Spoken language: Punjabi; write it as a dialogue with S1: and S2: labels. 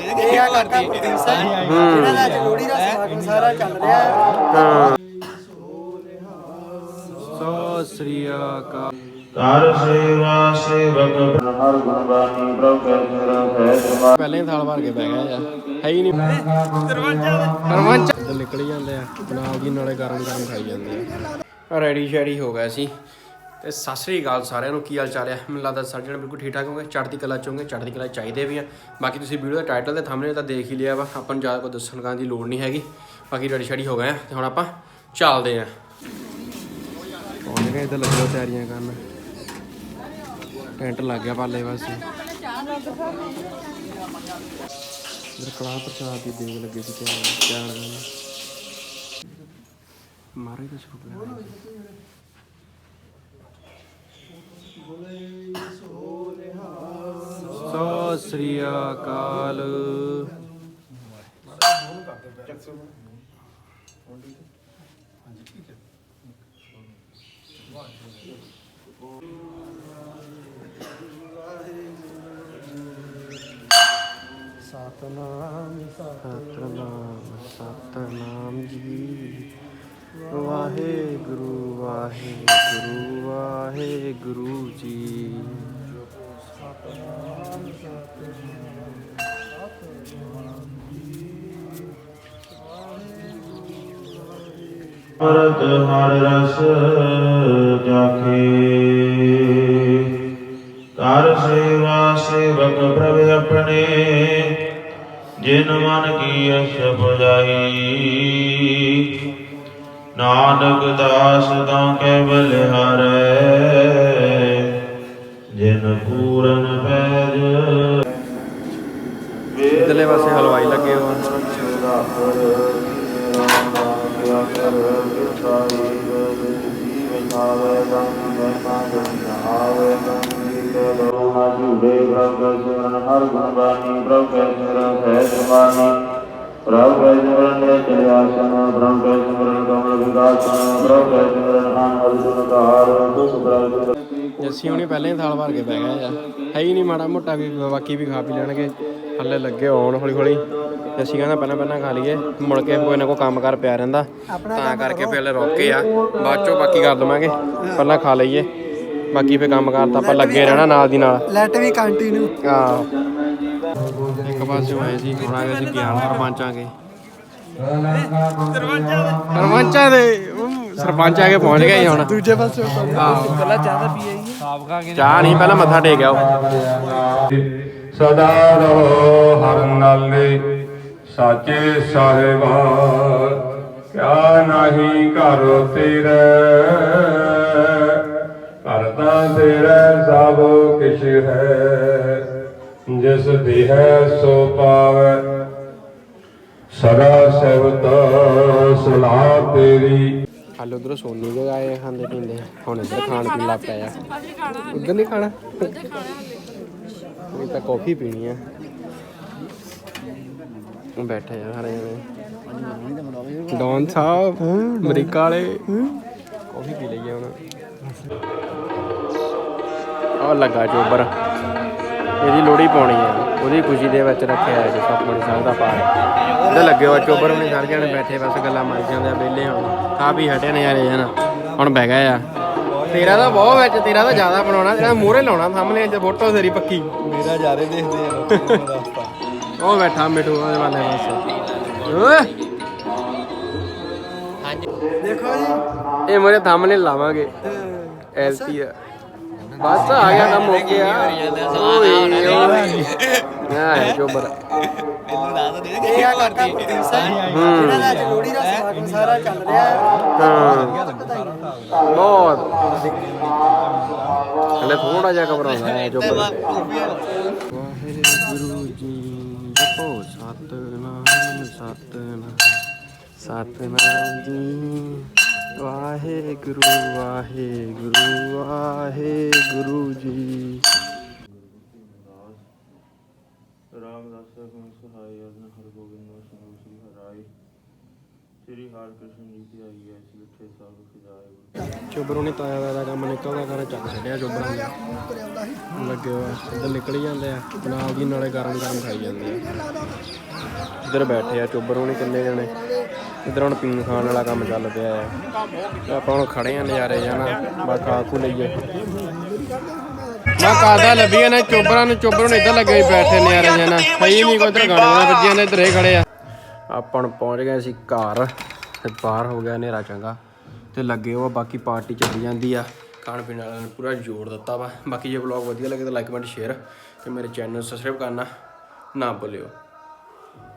S1: ਇਹ ਆ ਕਾਕਾ ਕੁਲਦੀਪ ਸਿੰਘ ਇਹਨਾਂ ਦਾ ਅੱਜ ਲੋਹੜੀ ਦਾ ਸਮਾਗਮ ਸਾਰਾ ਚੱਲ ਰਿਹਾ ਹੈ।
S2: ਸੋ ਸ੍ਰੀ ਅਕਾਲ।
S3: ਕਰ ਸੇਵਾ ਸੇਵਕ ਹਰ ਗੁਣ ਬਾਣੀ ਪ੍ਰਭ ਕੈ ਸਿਰ ਹੈ
S2: ਪਹਿਲੇ ਹੀ ਥਾਲ ਭਰ ਕੇ ਬਹਿ ਗਿਆ ਆ ਹੈ ਹੀ ਨਹੀਂ। ਦਰਵਾਜ਼ਾ ਦਰਵਾਜ਼ਾ ਇੱਧਰ ਨਿਕਲ ਹੀ ਜਾਂਦੇ ਆ। ਨਾਲ ਦੀ ਨਾਲੇ ਗਰਮ ਗਰਮ ਖਾਈ ਜਾਂਦੇ ਆ। ਰੈਡੀ ਸ਼ੈਡੀ ਹੋ ਗਿਆ ਸੀ। ਤੇ ਸਤਿ ਸ੍ਰੀ ਅਕਾਲ ਸਾਰਿਆਂ ਨੂੰ। ਕੀ ਹਾਲ ਚਾਲ ਹੈ? ਮੈਨੂੰ ਲੱਗਦਾ ਸਾਰੇ ਜਣੇ ਬਿਲਕੁਲ ਠੀਕ ਠਾਕ ਹੋਗੇ ਚੜ੍ਹਦੀ ਕਲਾ ਚੋਂਗੇ ਚੜ੍ਹਦੀ ਕਲਾ ਚਾਹੀਦੇ ਵੀ ਆ। ਬਾਕੀ ਤੁਸੀਂ ਵੀਡੀਓ ਦਾ ਟਾਈਟਲ ਤੇ ਥੰਬਨੇਲ ਤਾਂ ਦੇਖ ਹੀ ਲਿਆ ਵਾ। ਆਪਾਂ ਨੂੰ ਜ਼ਿਆਦਾ ਕੋਈ ਦੱਸਣ ਕਾਂ ਦੀ ਲੋੜ ਨਹੀਂ ਹੈਗੀ। ਬਾਕੀ ਰੈਡੀ ਸ਼ੈਡੀ ਹੋ ਗਏ ਆ। ਤੇ ਹੁਣ ਆਪਾਂ ਚੱਲਦੇ ਆ। ਪਹੁੰਚ ਗਏ, ਇੱਧਰ ਲੱਗੋ ਤਿਆਰੀਆਂ ਕਰਨ। ਟੈਂਟ ਲੱਗ ਗਿਆ ਪਾਲੇ ਪਾਸੇ ਇਧਰ ਕੜਾ ਪ੍ਰਸ਼ਾਦ ਦੀ ਦੇਗ ਲੱਗੇ ਸੀ ਤਿਆਰ ਤਿਆਰ ਮਾਰੇ ਤਾਂ ਸ਼ੁਰੂ ਕਰ ਸੋ ਸ੍ਰੀ ਅਕਾਲ।
S1: ਸਤਨਾਮ।
S2: ਸਤਨਾਮ ਸਤਨਾਮ ਜੀ। ਵਾਹਿਗੁਰੂ ਵਾਹਿਗੁਰੂ ਵਾਹਿਗੁਰੂ ਜੀ।
S3: ਅਮਰਤ ਹਰ ਰਸ ਜਾਖੇ। ਕਰ ਸੇਵਾ ਸੇਵਕ ਪ੍ਰਭ ਆਪਣੇ, ਜਿਨ ਮਨ ਕੀ ਅਸ ਪੁਜਾਈ ਨਾਨਕ ਦਾਸ ਤਾਂ ਕੈ ਬਲਿਹਾਰੈ ਜਿਨ ਪੂਰਨ ਪੈਜ
S2: ਇਧਰਲੇ ਪਾਸੇ ਹਲਵਾਈ ਲੱਗੇ ਹੋਏ
S3: ਹਰ ਗੁਣ ਬਾਣੀ ਪ੍ਰਭ ਕੈ ਸਹਿਜ ਸਮਾਨੀ ਪ੍ਰਭ ਕੈ ਸਿਮਰਨ ਦੇ ਚਲਿਆਸਨ ਪ੍ਰਭ ਕੈ ਸਿਮਰਨ ਕਮਲ ਵਿਗਾਸਨ ਪ੍ਰਭ ਕੈ ਸਿਮਰਨ ਆਨ ਅਰਜੁਨ ਕਹਾਰ ਦੁਖ ਪ੍ਰਭ
S2: ਜੱਸੀ ਹੁਣੀ ਪਹਿਲੇ ਹੀ ਥਾਲ ਭਰ ਕੇ ਬਹਿ ਗਏ ਆ ਹੈ ਹੀ ਨਹੀਂ ਮਾੜਾ ਮੋਟਾ ਵੀ ਬਾਕੀ ਵੀ ਖਾ ਪੀ ਲੈਣਗੇ। ਹੱਲੇ ਲੱਗੇ ਹੋਣ ਹੌਲੀ ਹੌਲੀ। ਜੱਸੀ ਕਹਿੰਦਾ ਪਹਿਲਾਂ ਪਹਿਲਾਂ ਖਾ ਲਈਏ ਮੁੜ ਕੇ ਕੋਈ ਨਾ ਕੋਈ ਕੰਮ ਕਰ ਪਿਆ ਰਹਿੰਦਾ। ਤਾਂ ਕਰਕੇ ਪਹਿਲੇ ਰੋਕੇ ਆ। ਬਾਅਦ ਚੋਂ ਬਾਕੀ ਕਰ ਲਵਾਂਗੇ। ਪਹਿਲਾਂ ਖਾ ਲਈਏ। ਬਾਕੀ ਫੇ ਕੰਮ ਕਾਰ ਤਾਂ ਆਪਾਂ ਲੱਗੇ ਰਹਿਣਾ ਨਾਲ ਦੀ ਨਾਲ।
S1: ਲੈਟ ਵੀ ਕੰਟੀਨਿਊ
S2: ਆ ਇੱਕ ਪਾਸੇ ਹੋਏ ਸੀ। ਹੁਣ ਆ ਗਏ ਸੀ ਗਿਆਨ ਸਰਪੰਚਾਂਗੇ। ਸਰਪੰਚਾਂ ਦੇ ਉਹ ਸਰਪੰਚ ਆ ਕੇ ਪਹੁੰਚ ਗਏ ਹੁਣ।
S1: ਦੂਜੇ ਪਾਸੇ
S2: ਆਹੋ।
S1: ਪਹਿਲਾਂ ਚਾਹ ਪੀ ਆਈ
S2: ਚਾਹ ਨਹੀਂ ਪਹਿਲਾਂ ਮੱਥਾ ਟੇਕਿਆ ਉਹ
S4: ਸਦਾ ਰਹੋ ਹਰ ਨਾਲੇ ਸਾਚੇ ਸਾਹਿਬਾ ਕਿਆ ਨਹੀਂ ਘਰ ਤੇਰੇ। ਜਿਸ ਸੋ ਪਾਵੇ। ਸਦਾ ਸਬਤ ਸਲਾਹ ਤੇਰੀ।
S2: ਹਾਲੇ ਉਧਰ ਸੋਨੀ ਦੇ ਆਏ ਖਾਂਦੇ ਪੀਂਦੇ ਹੁਣ ਇੱਧਰ ਖਾਣ ਪੀਣ ਲੱਗ ਪਿਆ ਆ। ਉਧਰ ਨਹੀਂ ਖਾਣਾ? ਇਹ ਤਾਂ ਕਾਫੀ ਪੀਣੀ ਆ। ਬੈਠੇ ਆ ਸਾਰੇ ਜਣੇ। ਡੌਨ ਸਾਹਿਬ, ਅਮਰੀਕਾ ਵਾਲੇ। ਕਾਫੀ ਪੀ ਲਈਏ ਹੁਣ। ਆ ਲੱਗਾ ਜੋਬਰ ਇਹਦੀ ਲੋੜੀ ਪਾਉਣੀ ਆ। ਉਹਦੀ ਖੁਸ਼ੀ ਦੇ ਵਿੱਚ ਰੱਖਿਆ ਹੈ ਜਿਸ ਆਪਣੇ ਸਾਹਿਬ ਦਾ ਪਾਠ। ਉਹਦੇ ਲੱਗੇ ਹੋ ਚੋਬਰ ਵੀ ਸਾਰੇ ਜਣੇ ਬੈਠੇ ਬਸ ਗੱਲਾਂ ਮਾਰੀ ਜਾਂਦੇ ਆ ਵਿਹਲੇ ਹੁਣ। ਖਾ ਵੀ ਹਟੇ ਨੇ ਯਾਰ ਜਨ ਹੁਣ ਬਹਿ ਗਏ ਆ। ਤੇਰਾ ਤਾਂ ਬਹੁਤ ਵਿੱਚ ਤੇਰਾ ਤਾਂ ਜ਼ਿਆਦਾ ਬਣਾਉਣਾ ਤੇਰਾ ਮੂਹਰੇ ਲਾਉਣਾ ਸਾਹਮਣੇ ਜੇ ਫੋਟੋ ਤੇਰੀ ਪੱਕੀ।
S1: ਮੇਰਾ ਜਾਰੇ ਦੇਖਦੇ ਆ ਨੂੰ ਰਸਤਾ।
S2: ਉਹ ਬੈਠਾ ਮਿੱਠੂ ਉਹਦੇ ਵਾਲੇ ਪਾਸੇ ਓਏ!
S1: ਦੇਖੋ ਜੀ
S2: ਇਹ ਮੇਰੇ ਸਾਹਮਣੇ ਲਾਵਾਂਗੇ। ਐਲਟੀ ਆ। ਬਸ ਆ ਗਿਆ ਕੰਮ ਹੋ ਗਿਆ। ਹਾਂ ਚੋਬਰ
S1: ਇਹ ਆ ਕਾਕਾ ਕੁਲਦੀਪ ਸਿੰਘ? ਇਹਨਾਂ ਦਾ ਅੱਜ ਲੋਹੜੀ ਦਾ ਸਮਾਗਮ ਸਾਰਾ ਚੱਲ ਰਿਹਾ ਹੈ।
S2: ਬਹੁਤ। ਹਲੇ ਥੋੜਾ ਜਿਹਾ ਘਬਰਾਉਂਦਾ ਹੈ ਚੋਬਰ ਵਾਹਿਗੁਰੂ ਜੀ ਜਪੋ ਸਤਨਾਮ ਸਤਨਾਮ ਸਤਨਾਮ ਜੀ। ਵਾਹਿਗੁਰੂ ਵਾਹਿਗੁਰੂ ਵਾਹਿਗੁਰੂ ਜੀ।
S3: ਰਾਮਦਾਸ ਗੁਣ ਸਹਾਈ ਅਰਨ ਹਰ ਗੋਬਿੰਦ ਸਿੰਘ ਸ੍ਰੀ ਹਰਾਈ ਸ੍ਰੀ ਹਰਿ ਕ੍ਰਿਸ਼ਨ ਜੀ ਦੀ ਆਈ ਐ ਸਿੱਠੇ ਸਭ ਖਿਜਾਏ।
S2: ਚੋਬਰੋਂ ਨੇ ਤਾਇਆ ਦਾ ਕੰਮ ਨਿਕਲਦਾ ਕਰ ਚੱਕ ਛੱਡਿਆ ਚੋਬਰਾਂ ਨੇ। ਲੱਗੇ ਹੋਏ ਇੱਧਰ ਨਿਕਲ ਹੀ ਜਾਂਦੇ ਆ ਨਾਲ ਦੀ ਨਾਲੇ ਗਰਮ ਗਰਮ ਖਾਈ ਜਾਂਦੇ ਆ। ਇੱਧਰ ਬੈਠੇ ਆ ਚੋਬਰ ਹੋਣੇ ਕਿੰਨੇ ਜਣੇ। ਇੱਧਰ ਹੁਣ ਪੀਣ ਖਾਣ ਵਾਲਾ ਕੰਮ ਚੱਲ ਪਿਆ ਹੈ ਤੇ ਆਪਾਂ ਹੁਣ ਖੜੇ ਆ ਨਜ਼ਾਰੇ ਜਾਣਾ। ਬਾ ਖਾ ਖੂ ਲਈਏ ਮੈਂ ਕਾਦਾ ਲੱਭੀਆਂ ਨੇ ਚੋਬਰਾਂ ਨੂੰ, ਚੋਬਰ ਨੂੰ ਇੱਧਰ ਲੱਗੇ ਬੈਠੇ ਨਜ਼ਾਰੇ ਜਾਣਾ। ਸਹੀ ਨਹੀਂ ਕੋਈ ਇੱਧਰ ਗਾਣਾ ਵੱਜੀਆਂ ਨੇ ਇੱਧਰ ਇਹ ਖੜੇ ਆ। ਆਪਾਂ ਹੁਣ ਪਹੁੰਚ ਗਏ ਸੀ ਘਰ, ਤੇ ਬਾਹਰ ਹੋ ਗਿਆ ਹਨੇਰਾ ਚੰਗਾ। ਤੇ ਲੱਗੇ ਉਹ ਬਾਕੀ ਪਾਰਟੀ ਚੱਲੀ ਜਾਂਦੀ ਆ। ਖਾਣ ਪੀਣ ਵਾਲਿਆਂ ਨੇ ਪੂਰਾ ਜੋਰ ਦਿੱਤਾ ਵਾ। ਬਾਕੀ ਜੇ ਵਲੌਗ ਵਧੀਆ ਲੱਗੇ ਤਾਂ ਲਾਈਕ ਕਮੈਂਟ ਸ਼ੇਅਰ ਤੇ ਮੇਰੇ ਚੈਨਲ ਨੂੰ ਸਬਸਕ੍ਰਾਈਬ ਕਰਨਾ ਨਾ ਭੁੱਲਿਓ।